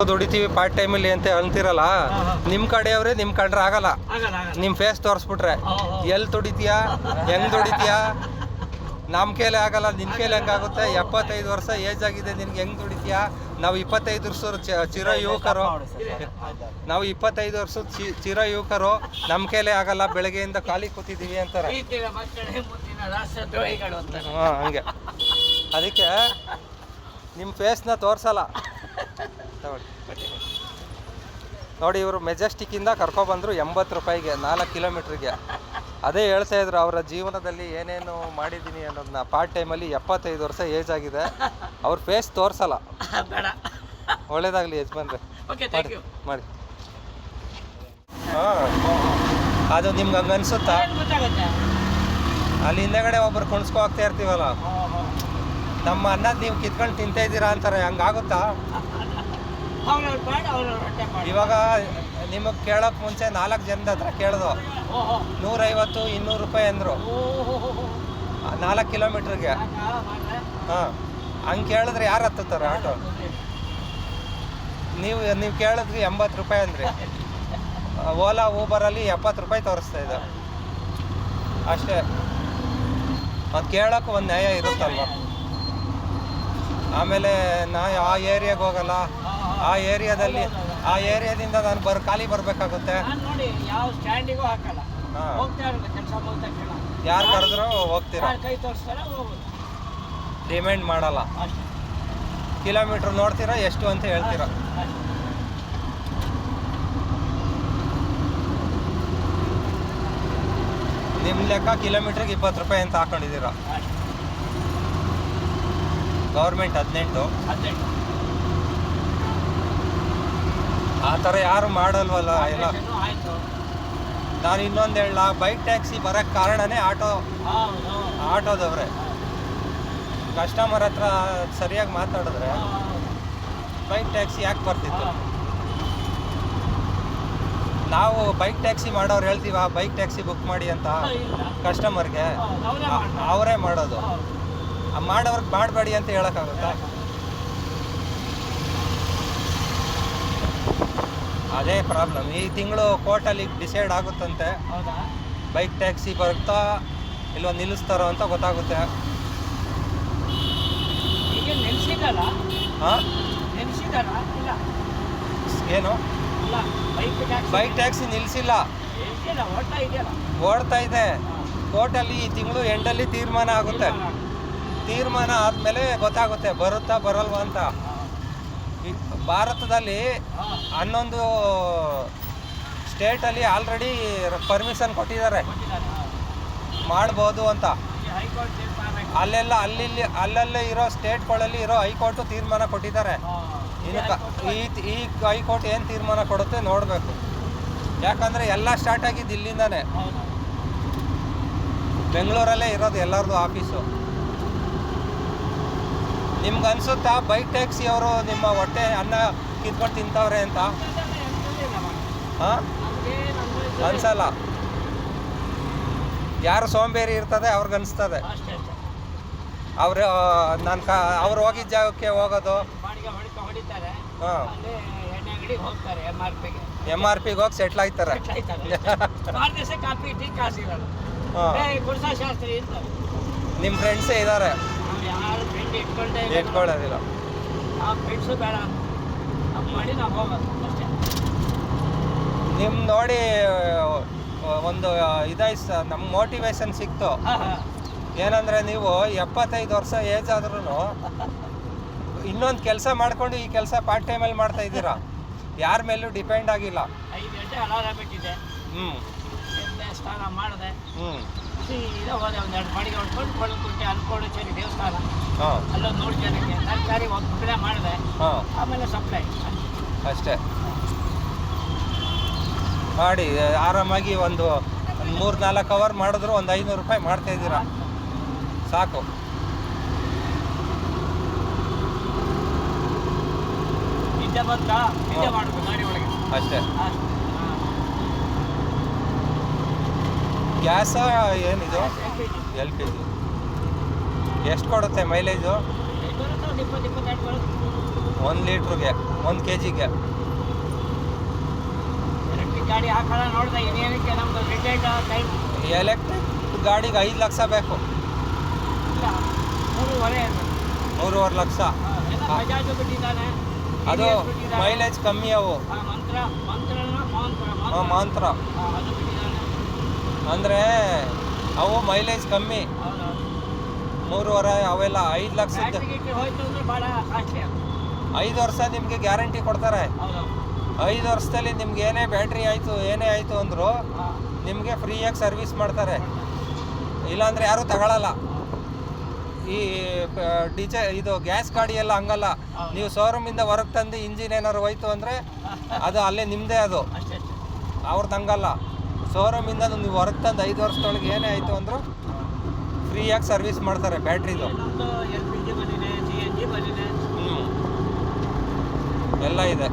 ದುಡಿತೀವಿ part time ಟೈಮಲ್ಲಿ ಅಂತ ಅಂತೀರಲ್ಲ ನಿಮ್ ಕಡೆಯವ್ರೆ ನಿಮ್ಮ ಕಂಡ್ರೆ ಆಗಲ್ಲ. ನಿಮ್ಮ ಫೇಸ್ ತೋರಿಸ್ಬಿಟ್ರೆ ಎಲ್ ದುಡಿತೀಯಾ ಹೆಂಗ್ ದುಡಿತೀಯಾ? ನಮ್ ಕೈಲಿ ಆಗಲ್ಲ ನಿಮ್ಮ ಕೈಲಿ ಹೆಂಗಾಗುತ್ತೆ ಎಪ್ಪತ್ತೈದು ವರ್ಷ ಏಜ್ ಆಗಿದೆ ನಿನ್ಗೆ ಹೆಂಗ್ ದುಡಿತೀಯಾ? ನಾವು ಇಪ್ಪತ್ತೈದು ವರ್ಷದ ಚ- ಚಿರ ಯುವಕರು. ನಾವು ಇಪ್ಪತ್ತೈದು ವರ್ಷದ ಚಿ ಚಿರ ಯುವಕರು ನಮ್ ಕೈಲೇ ಆಗಲ್ಲ ಬೆಳಗ್ಗೆಯಿಂದ ಖಾಲಿ ಕೂತಿದೀವಿ ಅಂತಾರೆ. ಈಗಿನ ಮಕ್ಕಳೇ ಮುಂದಿನ ರಾಷ್ಟ್ರದ್ರೋಹಿಗಳು ಅಂತಾರೆ ಹಾಂ ಹಂಗೆ. ಅದಕ್ಕೆ ನಿಮ್ಮ ಫೇಸ್ನ ತೋರಿಸಲ್ಲ. ತಗೊಳ್ಳಿ ನೋಡಿ ಇವರು ಮೆಜೆಸ್ಟಿಕ್ಕಿಂದ ಕರ್ಕೊಬಂದರು ಎಂಬತ್ತು ರೂಪಾಯಿಗೆ ನಾಲ್ಕು ಕಿಲೋಮೀಟ್ರಿಗೆ. ಅದೇ ಹೇಳ್ತಾ ಇದ್ರು ಅವರ ಜೀವನದಲ್ಲಿ ಏನೇನು ಮಾಡಿದ್ದೀನಿ ಅನ್ನೋದನ್ನ. ಪಾರ್ಟ್ ಟೈಮಲ್ಲಿ ಎಪ್ಪತ್ತೈದು ವರ್ಷ ಏಜ್ ಆಗಿದೆ. ಅವ್ರ ಫೇಸ್ ತೋರಿಸಲ್ಲ. ಬೇಡ. ಒಳ್ಳೇದಾಗಲಿ ಯಜಮಾನ್ರೆ. ಯು ಮಾಡಿ ಹಾಂ ಅದು ನಿಮ್ಗೆ ಹಂಗೆ ಅನ್ಸುತ್ತಾ? ಅಲ್ಲಿ ಹಿಂದೆಗಡೆ ಒಬ್ಬರು ಕುಣಿಸ್ಕೊ ಹೋಗ್ತಾ ಇರ್ತೀವಲ್ಲ? ನಮ್ಮ ಅನ್ನದ ನೀವು ಕಿತ್ಕೊಂಡು ತಿಂತಾ ಇದ್ದೀರಾ ಅಂತಾರೆ ಹಂಗಾಗುತ್ತಾ? ಅವ್ರವ್ರ ಬೇಡ ಅವ್ರವ್ರ ಹೊಟ್ಟೆ ಮಾಡಿ. ಇವಾಗ ನಿಮಗೆ ಕೇಳೋಕೆ ಮುಂಚೆ ನಾಲ್ಕು ಜನದ ಹತ್ರ ಕೇಳ್ದು. ಓಹೋ. ನೂರೈವತ್ತು ಇನ್ನೂರು ರೂಪಾಯಿ ಅಂದರು. ನಾಲ್ಕು ಕಿಲೋಮೀಟ್ರಿಗೆ. ಹಾಂ. ಹಂಗೆ ಕೇಳಿದ್ರೆ ಯಾರು ಹತ್ತುತ್ತಾರೆ ಆಟೋ? ನೀವು ನೀವು ಕೇಳಿದ್ರಿ ಎಂಬತ್ತು ರೂಪಾಯಿ ಅಂದ್ರಿ. ಓಲಾ ಊಬರಲ್ಲಿ ಎಪ್ಪತ್ತು ರೂಪಾಯಿ ತೋರಿಸ್ತಾ ಇದೆ. ಅಷ್ಟೇ. ಅದು ಕೇಳೋಕೆ ಒಂದು ನ್ಯಾಯ ಇರುತ್ತಲ್ವ? ಆಮೇಲೆ ನಾ ಆ ಏರಿಯಾಗೆ ಹೋಗಲ್ಲ. ಆ ಏರಿಯಾದಲ್ಲಿ ಆ ಏರಿಯಾದಿಂದ ನಾನು ಬರ್ ಖಾಲಿ ಬರಬೇಕಾಗುತ್ತೆ. ನೋಡಿ ಯಾವ ಸ್ಟ್ಯಾಂಡಿಗೂ ಹಾಕಲ್ಲ. ಹಾ. ಹೋಗ್ತಾ ಇರಲ್ಲ ಕೆಲಸ ಮುಗ್ದ ಕ್ಷಣ ಯಾರು ಕರೆದ್ರು ಹೋಗ್ತೀರಾ? ಕೈ ತೋರಿಸ್ತಾರೆ ಹೋಗೋದು ಡಿಮ್ಯಾಂಡ್ ಮಾಡಲ್ಲ. ಕಿಲೋಮೀಟರ್ ಕಿಲೋಮೀಟ್ರ್ ನೋಡ್ತೀರಾ ಎಷ್ಟು ಅಂತ ಹೇಳ್ತೀರಾ? ನಿಮ್ ನಿಮ್ಮ ಲೆಕ್ಕ ಕಿಲೋಮೀಟ್ರಿಗೆ ಇಪ್ಪತ್ತು ರೂಪಾಯಿ ಅಂತ ಹಾಕೊಂಡಿದ್ದೀರಾ. ಗೌರ್ಮೆಂಟ್ ಹದಿನೆಂಟು. ಹದಿನೆಂಟು. ಆ ಥರ ಯಾರು ಮಾಡಲ್ವಲ್ಲ ಎಲ್ಲ. ನಾನು ಇನ್ನೊಂದು ಹೇಳ ಬೈಕ್ ಟ್ಯಾಕ್ಸಿ ಬರೋಕ್ಕೆ ಕಾರಣನೇ ಆಟೋ. ಆಟೋದವ್ರೆ. ಕಸ್ಟಮರ್ ಹತ್ರ ಸರಿಯಾಗಿ ಮಾತಾಡಿದ್ರೆ ಬೈಕ್ ಟ್ಯಾಕ್ಸಿ ಯಾಕೆ ಬರ್ತಿತ್ತು? ನಾವು ಬೈಕ್ ಟ್ಯಾಕ್ಸಿ ಮಾಡೋರು ಹೇಳ್ತೀವ ಬೈಕ್ ಟ್ಯಾಕ್ಸಿ ಬುಕ್ ಮಾಡಿ ಅಂತ ಕಸ್ಟಮರ್ಗೆ. ಅವರೇ ಮಾಡೋದು. ಮಾಡೋರ್ಗೆ ಮಾಡಬೇಡಿ ಅಂತ ಹೇಳೋಕ್ಕಾಗುತ್ತಾ? ಅದೇ ಪ್ರಾಬ್ಲಮ್ ಈ ತಿಂಗಳು ಕೋರ್ಟಲ್ಲಿ ಡಿಸೈಡ್ ಆಗುತ್ತಂತೆ. ಹೌದಾ? ಬೈಕ್ ಟ್ಯಾಕ್ಸಿ ಬರುತ್ತಾ ಇಲ್ಲ ನಿಲ್ಲಿಸ್ತಾರೋ ಅಂತ ಗೊತ್ತಾಗುತ್ತೆ. ಈಗ ನೆನ್ಸಿದಲ್ಲ ಹಾಂ ನೆನ್ಸಿದಾರ ಇಲ್ಲ. ಏನು? ಇಲ್ಲ. ಬೈಕ್ ಟ್ಯಾಕ್ಸಿ ಬೈಕ್ ಟ್ಯಾಕ್ಸಿ ನಿಲ್ಲಿಸಿಲ್ಲ ಓಡ್ತಾ ಇದೆಯಲ್ಲ. ಓಡ್ತಾ ಇದೆ. ಕೋರ್ಟಲ್ಲಿ ಈ ತಿಂಗಳು ಎಂಡಲ್ಲಿ ತೀರ್ಮಾನ ಆಗುತ್ತೆ. ತೀರ್ಮಾನ ಆದಮೇಲೆ ಗೊತ್ತಾಗುತ್ತೆ ಬರುತ್ತಾ ಬರಲ್ವಾ ಅಂತ. ಭಾರತದಲ್ಲಿ ಹನ್ನೊಂದು ಸ್ಟೇಟಲ್ಲಿ ಆಲ್ರೆಡಿ ಪರ್ಮಿಷನ್ ಕೊಟ್ಟಿದ್ದಾರೆ. ಮಾಡ್ಬೋದು ಅಂತ. ಅಲ್ಲೆಲ್ಲ ಅಲ್ಲಿ ಅಲ್ಲಲ್ಲೇ ಇರೋ ಸ್ಟೇಟ್ಗಳಲ್ಲಿ ಇರೋ ಹೈಕೋರ್ಟು ತೀರ್ಮಾನ ಕೊಟ್ಟಿದ್ದಾರೆ. ಇನ್ನು ಈ ಈ ಹೈಕೋರ್ಟ್ ಏನು ತೀರ್ಮಾನ ಕೊಡುತ್ತೆ ನೋಡಬೇಕು. ಯಾಕಂದರೆ ಎಲ್ಲ ಸ್ಟಾರ್ಟ್ ಆಗಿದ್ದು ಇಲ್ಲಿಂದಾನೆ. ಬೆಂಗಳೂರಲ್ಲೇ ಇರೋದು ಎಲ್ಲರದು ಆಫೀಸು. ನಿಮ್ಗೆ ಅನ್ಸುತ್ತಾ ಬೈಕ್ ಟ್ಯಾಕ್ಸಿ ಅವರು ನಿಮ್ಮ ಹೊಟ್ಟೆ ಅನ್ನ ಕಿತ್ಕೊಂಡು ತಿಂತವ್ರೆ ಅಂತ? ಹಾಂ? ಅನ್ಸಲ್ಲ. ಯಾರು ಸೋಂಬೇರಿ ಇರ್ತದೆ ಅವ್ರಿಗೆ ಅನಿಸ್ತದೆ ಅವರು ನಾನು ಕ ಅವ್ರು ಹೋಗಿದ್ದ ಜಾಗಕ್ಕೆ ಹೋಗೋದು. ಹಾಂ. ಎಂ ಆರ್ ಪಿಗೆ ಹೋಗಿ ಸೆಟ್ಲ್ ಆಯ್ತಾರೆ. ಹಾಂ. ನಿಮ್ಮ ಫ್ರೆಂಡ್ಸೇ ಇದ್ದಾರೆ ಇಟ್ಕೊಳ್ಳೋದಿಲ್ಲ. ಆ ಫ್ರೆಂಡ್ಸು ಬೇಡ. ನಮ್ಮ ಮಾಡಿ ನಾವು ಹೋಗೋದು ಅಷ್ಟೇ. ನಿಮ್ಮ ನೋಡಿ ಒಂದು ಇದಾಯ್ತು ಸರ್ ನಮ್ಮ ಮೋಟಿವೇಶನ್ ಸಿಕ್ತು. ಏನಂದ್ರೆ ನೀವು ಎಪ್ಪತ್ತೈದು ವರ್ಷ ಏಜ್ ಆದ್ರೂ ಇನ್ನೊಂದು ಕೆಲಸ ಮಾಡ್ಕೊಂಡು ಈ ಕೆಲಸ ಪಾರ್ಟ್ ಟೈಮಲ್ಲಿ ಮಾಡ್ತಾ ಇದ್ದೀರಾ? ಯಾರ ಮೇಲೂ ಡಿಪೆಂಡ್ ಆಗಿಲ್ಲ. ಐದು ಗಂಟೆ ಅಲಾರಾಮ್ ಇಟ್ಟಿದ್ದೆ. ಹ್ಞೂ ಸ್ನಾನ ಮಾಡಿದೆ. ಹ್ಞೂ ಸೀದಾ ಹೋದೆ ಒಂದೆರಡು ಬಾಡಿಗೆ ಹೊಡ್ಕೊಂಡು ಕೊಳ್ಳುಕುಂಟೆ ಅನ್ಕೋಡಿಚೇರಿ ದೇವಸ್ಥಾನ. ಹಾಂ. ಅಲ್ಲೊಂದು ನೋಡಿ ಜನಕ್ಕೆ. ತರಕಾರಿ ಒಂದು ಕಡೆ ಮಾಡಿದೆ. ಹಾಂ. ಆಮೇಲೆ ಸಪ್ಲೈ ಅಷ್ಟೇ. ಮಾಡಿ ಆರಾಮಾಗಿ ಒಂದು ಒಂದು ಮೂರು ನಾಲ್ಕು ಅವರ್ ಮಾಡಿದ್ರು ಒಂದು ಐನೂರು ರೂಪಾಯಿ ಮಾಡ್ತಾ ಇದ್ದೀರಾ? ಸಾಕು. ನಿದ್ದೆ ಬಂತಾ? ನಿದ್ದೆ ಮಾಡೋದು ಗಾಡಿ ಒಳಗೆ. ಅಷ್ಟೇ ಅಷ್ಟೇ. ಗ್ಯಾಸ ಏನಿದು. ಎಲ್ ಪಿ ಜಿ ಎಷ್ಟು ಕೊಡುತ್ತೆ ಮೈಲೇಜು? ಒಂದು ಲೀಟ್ರಿಗೆ ಒಂದು ಕೆ ಜಿಗೆ ಎಲೆಕ್ಟ್ರಿಕ್ ಗಾಡಿಗೆ ಐದು ಲಕ್ಷ ಬೇಕು. ಮೂರುವರೆ. ಲಕ್ಷ. ಅದು. ಮೈಲೇಜ್ ಕಮ್ಮಿ ಅವು. ಮಂತ್ರ ಮಂತ್ರನ ಮಾಂತ್ರ ಆ, ಮಾಂತ್ರ ಹಾ, ಅದು ಬಿಟ್ಟಿದ್ದಾನೆ ಅಂದರೆ ಅವು ಮೈಲೇಜ್ ಕಮ್ಮಿ. ಮೂರುವರೆ ಅವೆಲ್ಲ ಐದು ಲಕ್ಷದ ಐದು ವರ್ಷ ನಿಮಗೆ ಗ್ಯಾರಂಟಿ ಕೊಡ್ತಾರೆ. ಐದು ವರ್ಷದಲ್ಲಿ ನಿಮ್ಗೆ ಏನೇ ಬ್ಯಾಟ್ರಿ ಆಯಿತು ಏನೇ ಆಯಿತು ಅಂದರು ನಿಮಗೆ ಫ್ರೀಯಾಗಿ ಸರ್ವಿಸ್ ಮಾಡ್ತಾರೆ. ಇಲ್ಲಾಂದ್ರೆ ಯಾರೂ ತಗೊಳ್ಳಲ್ಲ ಈ ಡಿಜೆ ಇದು ಗ್ಯಾಸ್ ಗಾಡಿ ಎಲ್ಲ ಹಂಗಲ್ಲ. ನೀವು ಶೋರೂಮಿಂದ ಹೊರಗೆ ತಂದು ಇಂಜಿನ್ ಏನಾರು ಹೋಯ್ತು ಅಂದರೆ ಅದು ಅಲ್ಲೇ ನಿಮ್ಮದೇ ಅದು. ಅವ್ರದ್ದು ಹಂಗಲ್ಲ. ಶೋರೂಮಿಂದ ನೀವು ಹೊರಗೆ ತಂದು ಐದು ವರ್ಷದೊಳಗೆ ಏನೇ ಆಯಿತು ಅಂದರೂ ಫ್ರೀಯಾಗಿ ಸರ್ವಿಸ್ ಮಾಡ್ತಾರೆ ಬ್ಯಾಟ್ರಿದು. ಎಲ್ಲ ಇದೆ.